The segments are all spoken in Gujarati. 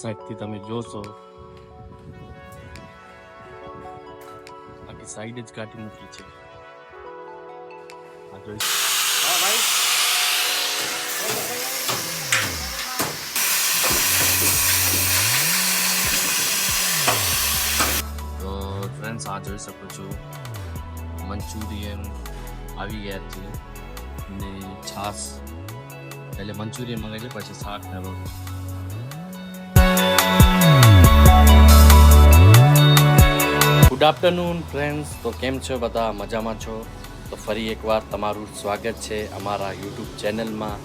સાઈડથી તમે જોશો આખી સાઈડ જ કાઢી મૂકી છે. આ જોઈ. તો ફ્રેન્ડ્સ આ જોઈ શકો છો. મંચુરિયન આવી ગયા છે ને છાસ એટલે મંચુરિયન મંગાવી છે પછી શાક ને રોટી ગુડ આફ્ટરનૂન ફ્રેન્ડ્સ તો કેમ છો? બધા મજામાં છો? તો ફરી એકવાર તમારું સ્વાગત છે અમારા યુટ્યુબ ચેનલમાં.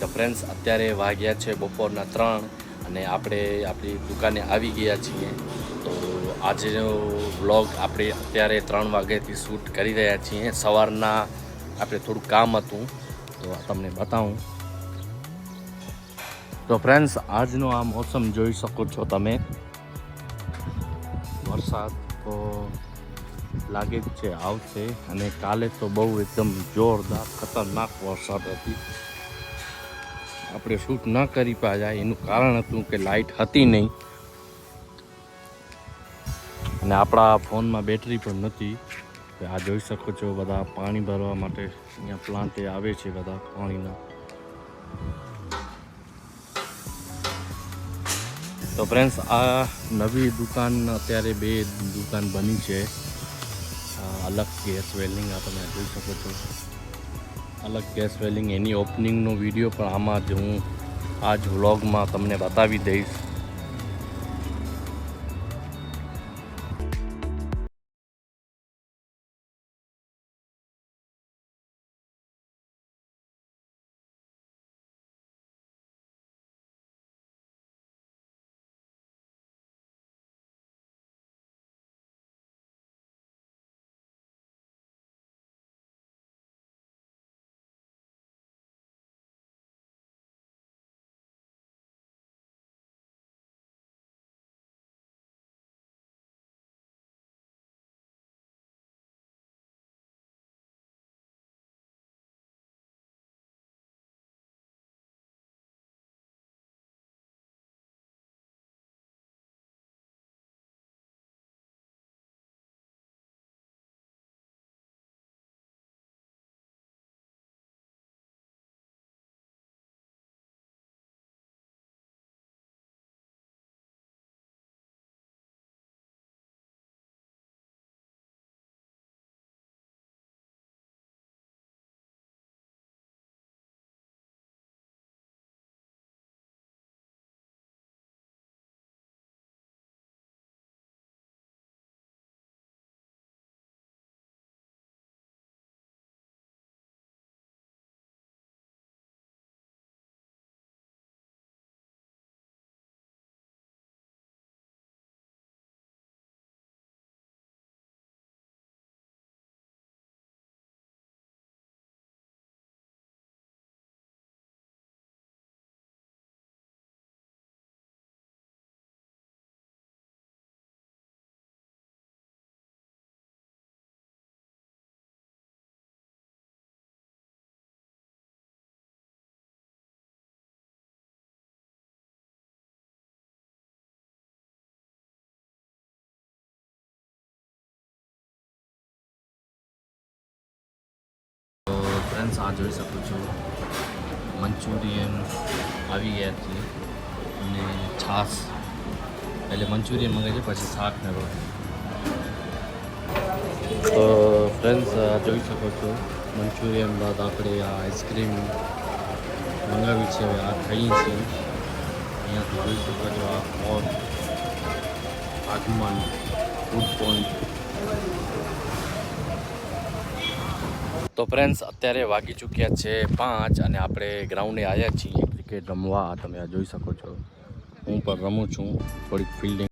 તો ફ્રેન્ડ્સ અત્યારે વાગ્યા છે બપોરના ત્રણ અને આપણે આપણી દુકાને આવી ગયા છીએ. તો આજનો વ્લોગ આપણે અત્યારે ત્રણ વાગ્યાથી શૂટ કરી રહ્યા છીએ. સવારના આપણે થોડું કામ હતું. તો તમને બતાવું. તો ફ્રેન્ડ્સ આજનો આ મોસમ જોઈ શકો છો તમે. વરસાદ તો લાગે જ છે આવશે. અને કાલે તો બહુ એકદમ જોરદાર ખતરનાક વરસાદ હતી. આપણે શૂટ ન કરી પાયા. એનું કારણ હતું કે લાઇટ હતી નહીં. અને આપણા ફોનમાં બેટરી પણ નથી. આ જોઈ શકો છો બધા પાણી ભરવા માટે અહીંયા પ્લાન્ટે આવે છે બધા પાણીના. તો ફ્રેન્ડ્સ આ નવી દુકાન અત્યારે બે દુકાન બની છે. અલગ ગેસ વેલ્ડિંગ આ તમે જોઈ શકો છો. અલગ ગેસ વેલ્ડિંગ એની ઓપનિંગનો વીડિયો પણ આમાં જ હું આ જ વ્લોગમાં તમને બતાવી દઈશ. ફ્રેન્ડ્સ આ જોઈ શકો છો મંચુરિયન આવી ગયા છે અને છાસ એટલે મંચુરિયન મંગાવી છે, પછી શાક ને રોટી તો ફ્રેન્ડ્સ જોઈ શકો છો, મંચુરિયન બાદ આપણે આ આઈસ્ક્રીમ મંગાવી છે, હવે આ ખાઈએ છીએ અહીંયાથી જોઈ શકો છો, આ મોર આગમન ફૂડ પોઈન્ટ તો ફ્રેન્ડ્સ અત્યારે વાગી ચૂક્યા છે પાંચ અને આપણે ગ્રાઉન્ડે આવ્યા છીએ. ક્રિકેટ રમવા, તમે જોઈ શકો છો. હું પણ રમું છું. થોડીક ફિલ્ડિંગ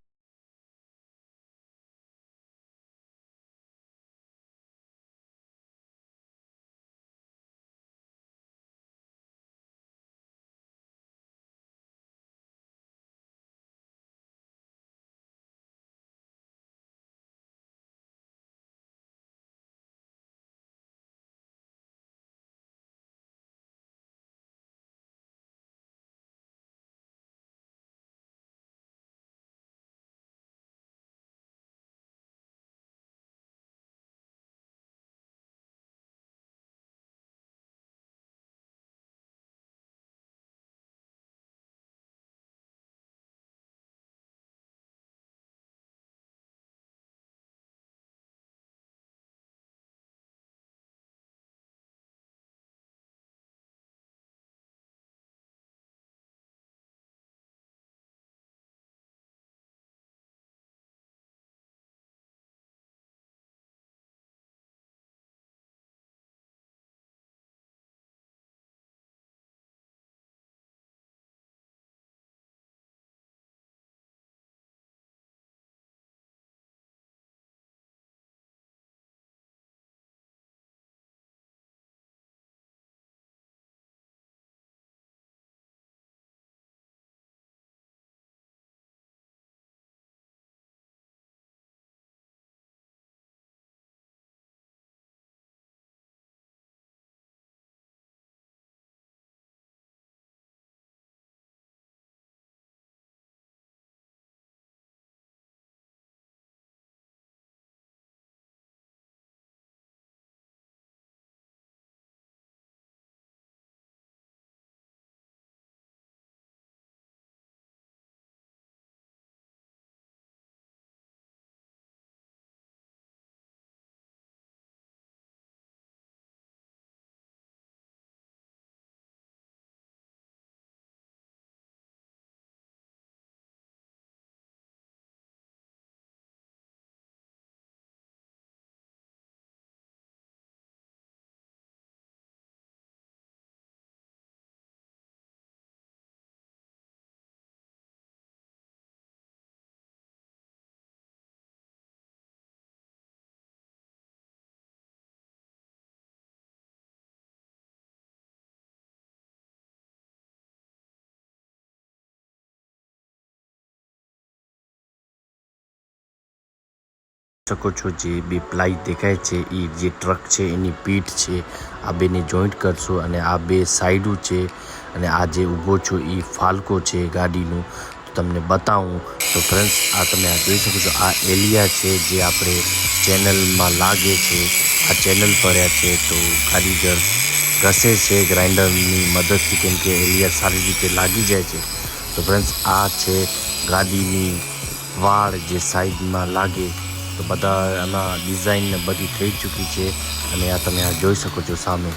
શકો છો જે બે પ્લાય દેખાય છે એ જે ટ્રક છે, એની પીઠ છે, આ બેને જોઈન્ટ કરશો અને આ બે સાઈડો છે અને આ જે ઊભો છો એ ફાલ્કો છે ગાડીનું. તમને બતાવું. તો ફ્રેન્ડ્સ, આ તમે આ જોઈ શકો છો, આ એલિયા છે જે આપણે ચેનલમાં લાગે છે, આ ચેનલ પડ્યા છે, તો કારીગર ઘસે છે ગ્રાઇન્ડરની મદદથી, કેમ કે એલિયા સારી રીતે લાગી જાય છે. તો ફ્રેન્ડ્સ, આ છે ગાડીની વાળ જે સાઈડમાં લાગે. તો બધા આના ડિઝાઇન ને બધી થઈ ચૂકી છે અને આ તમે આ જોઈ શકો છો સામે.